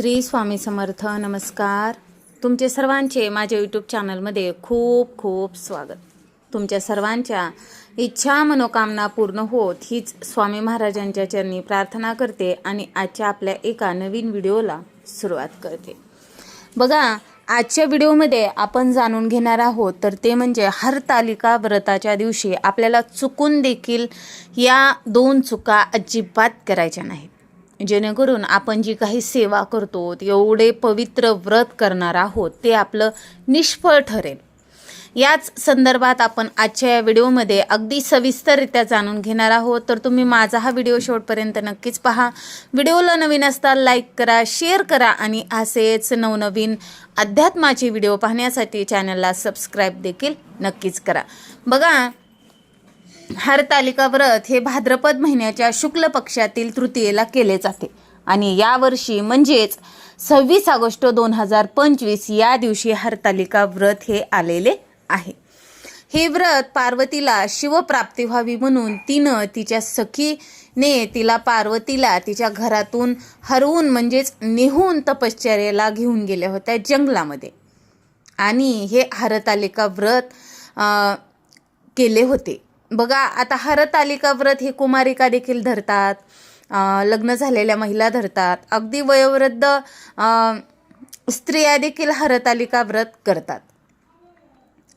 श्री स्वामी समर्थ नमस्कार. तुमचे सर्वांचे माझ्या यूट्यूब चॅनलमध्ये खूप खूप स्वागत. तुमच्या सर्वांच्या इच्छा मनोकामना पूर्ण होत हीच स्वामी महाराजांच्या चरणी प्रार्थना करते आणि आजच्या आपल्या एका नवीन व्हिडिओला सुरुवात करते. बघा आजच्या व्हिडिओमध्ये आपण जाणून घेणार आहोत तर ते म्हणजे हरतालिका व्रताच्या दिवशी आपल्याला चुकून देखील या दोन चुका अजिबात करायच्या नाहीत. जेणेकरून आपण जी काही सेवा करतो एवढे पवित्र व्रत करणार आहोत ते आपलं निष्फळ ठरेल. याच संदर्भात आपण आजच्या या व्हिडिओमध्ये अगदी सविस्तररित्या जाणून घेणार आहोत. तर तुम्ही माझा हा व्हिडिओ शेवटपर्यंत नक्कीच पहा. व्हिडिओला नवीन असता लाईक करा शेअर करा आणि असेच नवनवीन अध्यात्माचे व्हिडिओ पाहण्यासाठी चॅनलला सबस्क्राईब देखील नक्कीच करा. बघा हरतालिका व्रत हे भाद्रपद महिन्याच्या शुक्ल पक्षातील तृतीयेला केले जाते. आणि यावर्षी म्हणजेच सव्वीस ऑगस्ट दोन हजार पंचवीस या दिवशी हरतालिका व्रत हे आलेले आहे. हे व्रत पार्वतीला शिवप्राप्ती व्हावी म्हणून तिनं तिच्या सखीने तिला पार्वतीला तिच्या घरातून हरवून म्हणजेच नेहून तपश्चर्याला घेऊन गेल्या होत्या जंगलामध्ये. आणि हे हरतालिका व्रत केले होते. बघा आता हरतालिका व्रत ही कुमारिका देखील धरतात. लग्न झालेल्या महिला धरतात. अगदी वयोवृद्ध स्त्रिया देखील हरतालिका व्रत करतात.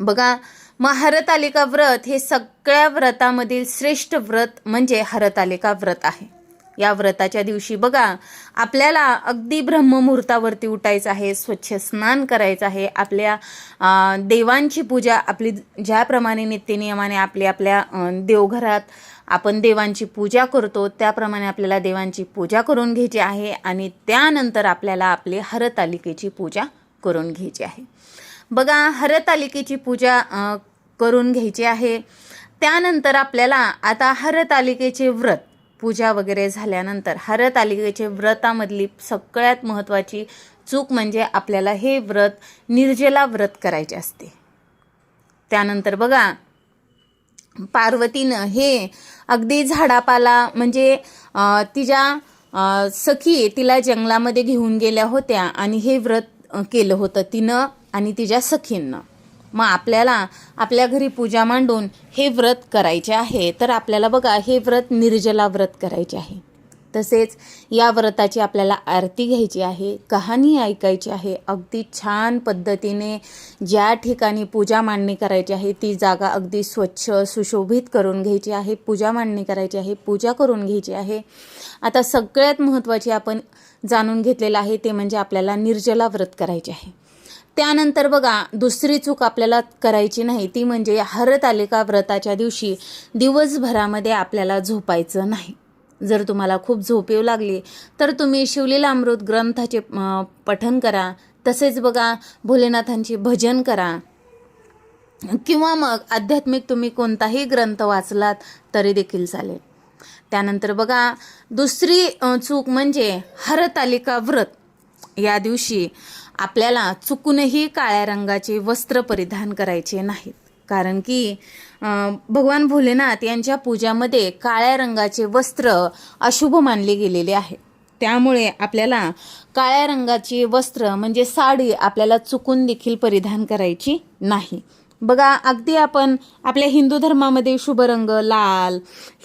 बघा मग हरतालिका व्रत हे सगळ्या व्रतामधील श्रेष्ठ व्रत म्हणजे हरतालिका व्रत आहे. या व्रताच्या दिवशी बघा आपल्याला अगदी ब्रह्ममुहूर्तावरती उठायचं आहे स्वच्छ स्नान करायचं आहे आपल्या देवांची पूजा आपली ज्याप्रमाणे नित्यनियमाने आपली आपल्या देवघरात आपण देवांची पूजा करतो त्याप्रमाणे आपल्याला देवांची पूजा करून घ्यायची आहे आणि त्यानंतर आपल्याला आपली हरतालिकेची पूजा करून घ्यायची आहे. बघा हरतालिकेची पूजा करून घ्यायची आहे. त्यानंतर आपल्याला आता हरतालिकेचे व्रत पूजा वगैरे झाल्यानंतर हरतालिकेचे व्रतामधली सगळ्यात महत्त्वाची चूक म्हणजे आपल्याला हे व्रत निर्जला व्रत करायचे असते. त्यानंतर बघा पार्वतीनं हे अगदी झाडापाला म्हणजे तिच्या सखी तिला जंगलामध्ये घेऊन गेल्या होत्या आणि हे व्रत केलं होतं तिनं आणि तिच्या सखींनं. मग आपल्याला आपल्या घरी पूजा मांडून हे व्रत करायचे आहे. तर आपल्याला बघा हे व्रत निर्जला व्रत करायचे आहे. तसेच या व्रताची आपल्याला आरती घ्यायची आहे कहाणी ऐकायची आहे. अगदी छान पद्धतीने ज्या ठिकाणी पूजा मांडणी करायची आहे ती जागा अगदी स्वच्छ सुशोभित करून घ्यायची आहे. पूजा मांडणी करायची आहे पूजा करून घ्यायची आहे. आता सगळ्यात महत्त्वाची आपण जाणून घेतलेलं आहे ते म्हणजे आपल्याला निर्जला व्रत करायचे आहे. त्यानंतर बघा दुसरी चूक आपल्याला करायची नाही. ती म्हणजे हरतालिका व्रताच्या दिवशी दिवसभरामध्ये आपल्याला झोपायचं नाही. जर तुम्हाला खूप झोप येऊ लागली तर तुम्ही शिवलीला अमृत ग्रंथाचे पठन करा. तसेच बघा भोलेनाथांचे भजन करा. किंवा मग आध्यात्मिक तुम्ही कोणताही ग्रंथ वाचलात तरी देखील चालेल. त्यानंतर बघा दुसरी चूक म्हणजे हरतालिका व्रत. या दिवशी आपल्याला चुकूनही काळ्या रंगाचे वस्त्र परिधान करायचे नाहीत. कारण की भगवान भोलेनाथ यांच्या पूजामध्ये काळ्या रंगाचे वस्त्र अशुभ मानले गेलेले आहे त्यामुळे आपल्याला काळ्या रंगाची वस्त्र म्हणजे साडी आपल्याला चुकून देखील परिधान करायची नाही. बघा अगदी आपण आपल्या हिंदू धर्मामध्ये शुभ रंग लाल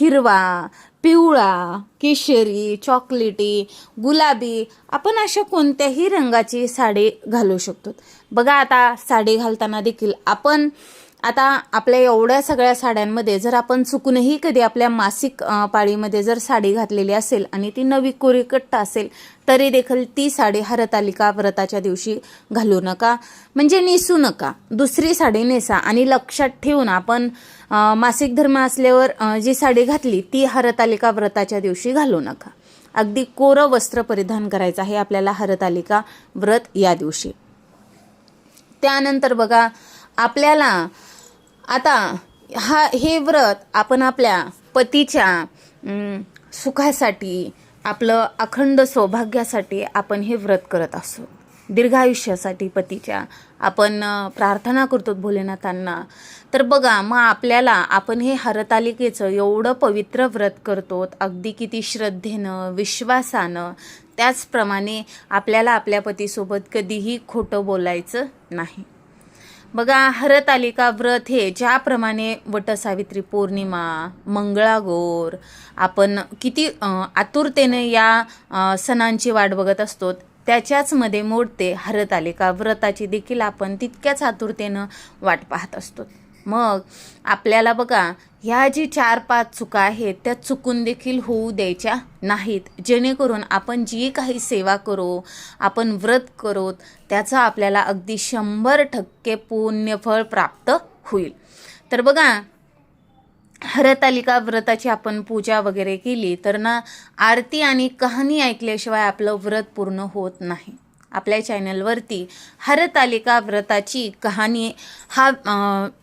हिरवा पिवळा केशरी चॉकलेटी गुलाबी आपण अशा कोणत्याही रंगाची साडी घालू शकतो. बघा आता साडी घालताना देखील आपण आता आपल्या एवढ्या सगळ्या साड्यांमध्ये जर आपण चुकूनही कधी आपल्या मासिक पाळीमध्ये जर साडी घातलेली असेल आणि ती नवी कोरीकट्ट असेल तरी देखील ती साडी हरतालिका व्रताच्या दिवशी घालू नका. म्हणजे नेसू नका. दुसरी साडी नेसा आणि लक्षात ठेवून आपण मासिक धर्म असल्यावर जी साडी घातली ती हरतालिका व्रताच्या दिवशी घालू नका. अगदी कोरं वस्त्र परिधान करायचं आहे आपल्याला हरतालिका व्रत या दिवशी. त्यानंतर बघा आपल्याला आता हा हे व्रत आपण आपल्या पतीच्या सुखासाठी आपलं अखंड सौभाग्यासाठी आपण हे व्रत करत असतो दीर्घायुष्यासाठी पतीच्या आपण प्रार्थना करतो भोलेनाथांना. तर बघा मग आपल्याला आपण हे हरतालिकेचं एवढं पवित्र व्रत करतो अगदी किती श्रद्धेनं विश्वासानं त्याचप्रमाणे आपल्याला आपल्या पतीसोबत कधीही खोटं बोलायचं नाही. बघा हरतालिका व्रत हे ज्याप्रमाणे वटसावित्री पौर्णिमा मंगळागौर आपण किती आतुरतेने या सणांची वाट बघत असतो त्याच्याचमध्ये मोडते हरतालिका व्रताची देखील आपण तितक्याच आतुरतेनं वाट पाहत असतो. मग आपल्याला बघा ह्या जी चार पाच चुका आहेत त्या चुकून देखील होऊ द्यायच्या नाहीत. जेणेकरून आपण जी काही सेवा करू आपण व्रत करू त्याचं आपल्याला अगदी शंभर टक्के पुण्यफळ प्राप्त होईल. तर बघा हरतालिका व्रताची आपण पूजा वगैरे केली तर ना आरती आणि कहाणी ऐकल्याशिवाय आपलं व्रत पूर्ण होत नाही. आपल्या चॅनलवरती हरतालिका व्रताची कहाणी हा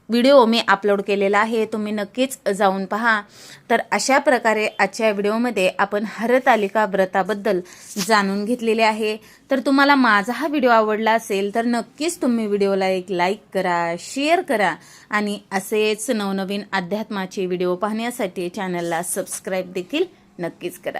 व्हिडिओ मी अपलोड केलेला आहे. तुम्ही नक्कीच जाऊन पहा. तर अशा प्रकारे आजच्या व्हिडिओमध्ये आपण हरतालिका व्रताबद्दल जाणून घेतलेले आहे. तर तुम्हाला माझा हा व्हिडिओ आवडला असेल तर नक्कीच तुम्ही व्हिडिओला एक लाईक करा शेअर करा आणि असेच नवनवीन अध्यात्माचे व्हिडिओ पाहण्यासाठी चॅनलला सबस्क्राईब देखील नक्कीच करा.